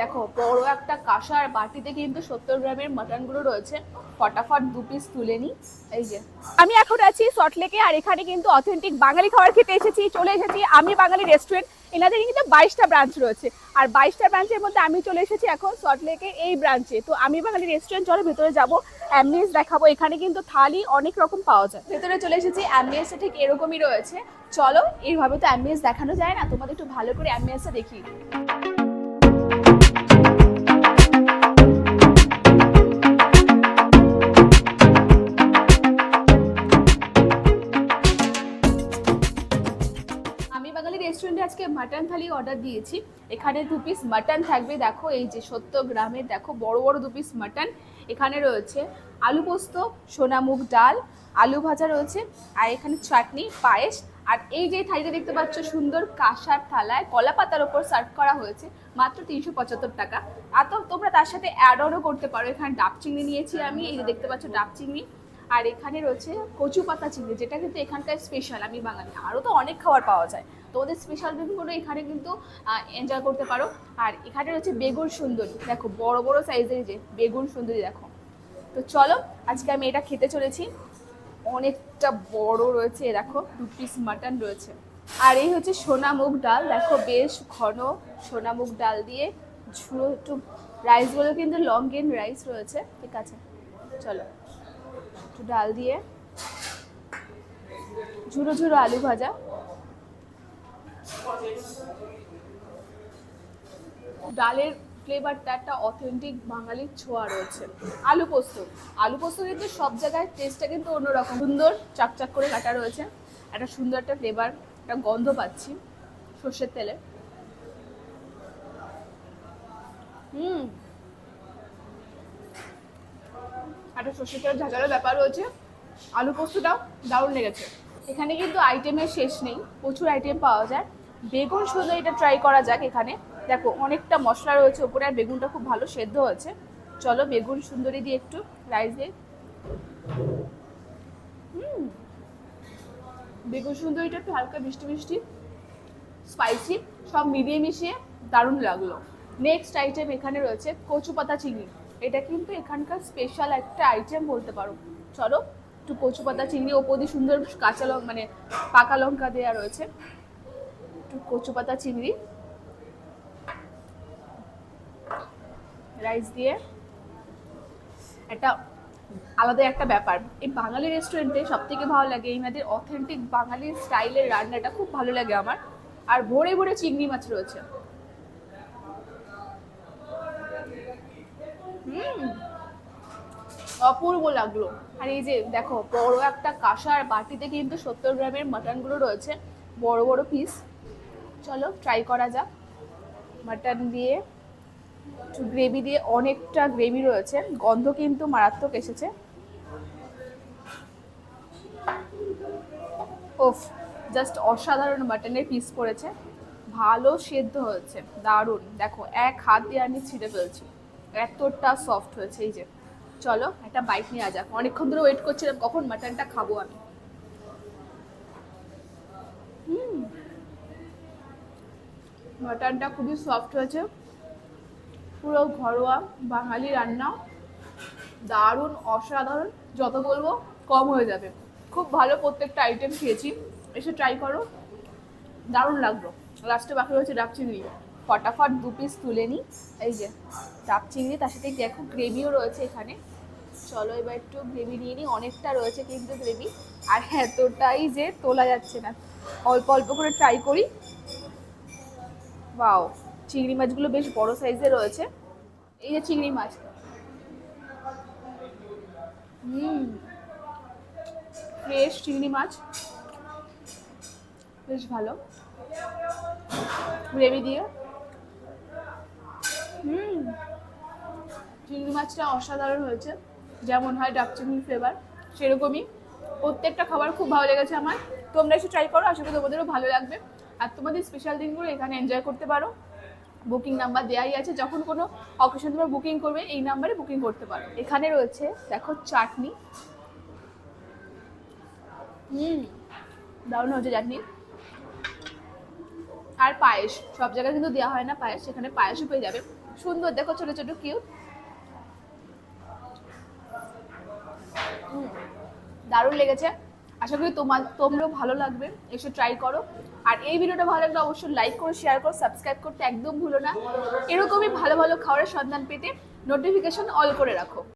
দেখো, বড় একটা কাঁসার বাটিতে কিন্তু সত্তর গ্রামের মাটনগুলো রয়েছে। ফটাফট দু পিস তুলে নি এই যে, আমি এখন আছি সল্টলেকে আর এখানে কিন্তু অথেন্টিক বাঙালি খাবার খেতে এসেছি, চলে এসেছি আমি বাঙালি রেস্টুরেন্ট এনাদের কিন্তু বাইশটা ব্রাঞ্চ রয়েছে। আর বাইশটা ব্রাঞ্চের মধ্যে আমি চলে এসেছি এখন সল্টলেকের এই ব্রাঞ্চে তো আমি বাঙালি রেস্টুরেন্ট চলো ভেতরে যাব। অ্যাম্বিয়েন্স দেখাবো। এখানে কিন্তু থালি অনেক রকম পাওয়া যায়। ভেতরে চলে এসেছি অ্যাম্বিয়েন্সটা ঠিক এরকমই রয়েছে। চলো, এইভাবে তো অ্যাম্বিয়েন্স দেখানো যায় না। তোমাদের একটু ভালো করে অ্যাম্বিয়েন্সটা দেখি রেস্টুরেন্টে আজকে মাটন থালি অর্ডার দিয়েছি। এখানে দু পিস মাটন থাকবে। দেখো এই যে সত্য গ্রামের দেখো বড় বড় দু পিস মাটন এখানে রয়েছে। আলু পোস্ত, সোনা মুগ ডাল, আলু ভাজা রয়েছে, আর এখানে চাটনি, পায়েস। আর এই যে থালিটা দেখতে পাচ্ছ, সুন্দর কাঁসার থালায় কলা পাতার ওপর সার্ভ করা হয়েছে, মাত্র তিনশো পঁচাত্তর টাকা। আর তো তোমরা তার সাথে অ্যাড অনও করতে পারো। এখানে ডাব চিংড়ি নিয়েছি আমি, এই যে দেখতে পাচ্ছ ডাব চিংড়ি। আর এখানে রয়েছে কচু পাতা চিংড়ি, যেটা কিন্তু এখানকার স্পেশাল আমি বাঙালি। আরও তো অনেক খাবার পাওয়া যায়। তো ওদের স্পেশাল দিনগুলো এখানে কিন্তু এনজয় করতে পারো। আর এখানে রয়েছে বেগুন সুন্দরী। দেখো, বড় বড় সাইজের যে বেগুন সুন্দরী, দেখো। তো চলো, আজকে আমি এটা খেতে চলেছি। অনেকটা বড় রয়েছে দেখো, দু পিস মাটন রয়েছে। আর এই হচ্ছে সোনা মুগ ডাল। দেখো, বেশ ঘন সোনা মুগ ডাল দিয়ে ঝুড়ো একটু রাইসগুলো কিন্তু লং গেন রাইস রয়েছে। ঠিক আছে, চলো। একটু ডাল দিয়ে ঝুড়ো ঝুড়ো আলু ভাজা। ডালের ফ্লেভারটা একটা অথেন্টিক বাঙালির ছোঁয়া রয়েছে। আলু পোস্ত। আলু পোস্ত কিন্তু সব জায়গায় টেস্টটা কিন্তু অন্যরকম। সুন্দর চাকচাক করে কাটা রয়েছে। একটা সুন্দর একটা ফ্লেভার একটা গন্ধ পাচ্ছি সর্ষের তেলে। হুম। একটা সর্ষের তেলের ঝাঁঝালো ব্যাপার রয়েছে। আলু পোস্তটাও দারুণ লেগেছে। এখানে কিন্তু আইটেমের শেষ নেই, প্রচুর আইটেম পাওয়া যায়। বেগুন শুধু এটা ট্রাই করা যাক এখানে। দেখো, অনেকটা মশলা রয়েছে ওপরে আর বেগুনটা খুব ভালো সেদ্ধ হয়েছে। চলো বেগুন সুন্দরী দিয়ে একটু রাইস দিয়ে। বেগুন সুন্দরীটা একটু হালকা মিষ্টি মিষ্টি স্পাইসি সব মিলিয়ে মিশিয়ে দারুণ লাগল। নেক্সট আইটেম এখানে রয়েছে কচু পাতা চিংড়ি। এটা কিন্তু এখানকার স্পেশাল একটা আইটেম বলতে পারো। চলো একটু কচু পাতা, চিংড়ি, ওপর দিয়ে সুন্দর কাঁচা লঙ্কা মানে পাকা লঙ্কা দেওয়া রয়েছে। একটু কচু পাতা, চিংড়ি। রাইস দিয়ে। একটা আলাদা একটা ব্যাপার। এই বাঙালি রেস্টুরেন্টে সব থেকে ভালো লাগে এইনাদের অথেন্টিক বাঙালি স্টাইলের রান্নাটা, খুব ভালো লাগে আমার। আর ভোরে ভোরে চিংড়ি মাছ রয়েছে হুম অপূর্ব লাগল। আর এই যে দেখো, বড় একটা কাঁসার বাটিতে কিন্তু সত্তর গ্রামের মাটনগুলো রয়েছে, বড় বড় পিস চলো ট্রাই করা যাক। মাটন দিয়ে, একটু গ্রেভি দিয়ে অনেকটা গ্রেভি রয়েছে, গন্ধ কিন্তু মারাত্মক এসেছে। ওফ জাস্ট অসাধারণ মাটনের পিস পড়েছে ভালো সেদ্ধ হয়েছে, দারুণ। দেখো, এক হাত দিয়ে আমি ছিঁড়ে ফেলছি, এতটা সফট হয়েছে, এই যে। চলো, একটা বাইক নিয়ে যাক। অনেকক্ষণ ধরে ওয়েট করছিলাম, কখন মাটনটা খাব আমি। মাটনটা খুবই সফট হয়েছে। পুরো ঘরোয়া বাঙালি রান্না। দারুণ, অসাধারণ, যত বলব কম হয়ে যাবে। খুব ভালো প্রত্যেকটা আইটেম খেয়েছি। এসে ট্রাই করো। দারুণ লাগল। লাস্টে বাকি রয়েছে ডাব চিংড়ি ফটাফট দু পিস তুলে নিই। এই যে, ডাব চিংড়ি, তার সাথে দেখো গ্রেভিও রয়েছে এখানে। চলো এবার একটু গ্রেভি নিয়ে নিই। অনেকটা রয়েছে কিন্তু গ্রেভি। আর এতটাই যে তোলা যাচ্ছে না। অল্প অল্প করে ট্রাই করি। বাও চিংড়ি মাছগুলো বেশ বড় সাইজের রয়েছে। এই যে চিংড়ি মাছ। হুম। ফ্রেশ চিংড়ি মাছ। বেশ ভালো। গ্রেভি দিয়ে হুম চিংড়ি মাছটা অসাধারণ হয়েছে। যেমন হয় চিংড়ি ফ্লেভার সেরকমই। প্রত্যেকটা খাবার খুব ভালো লেগেছে আমার। তোমরা এসে ট্রাই করো, আশা করি তোমাদেরও ভালো লাগবে। আর তোমাদের স্পেশাল দিনগুলো এখানে এনজয় করতে পারো। বুকিং নাম্বার দেওয়াই আছে। যখন কোনো অকেশন তোমরা বুকিং করবে, এই নাম্বারে বুকিং করতে পারো। এখানে রয়েছে, দেখো, চাটনি। হুম, দারুণ হচ্ছে চাটনি। আর পায়েস। সব জায়গায় কিন্তু দেওয়া হয় না পায়েস। সেখানে পায়েসও পেয়ে যাবে। সুন্দর, দেখো, ছোটো ছোটো কিউট দারুণ লেগেছে। আশা করি তোমার তোমরাও ভালো লাগবে। এসে ট্রাই করো। আর এই ভিডিওটা ভালো লাগলে অবশ্যই লাইক করো শেয়ার করো সাবস্ক্রাইব করতে একদম ভুলো না। এরকমই ভালো ভালো খাবারের সন্ধান পেতে নোটিফিকেশন অল করে রাখো।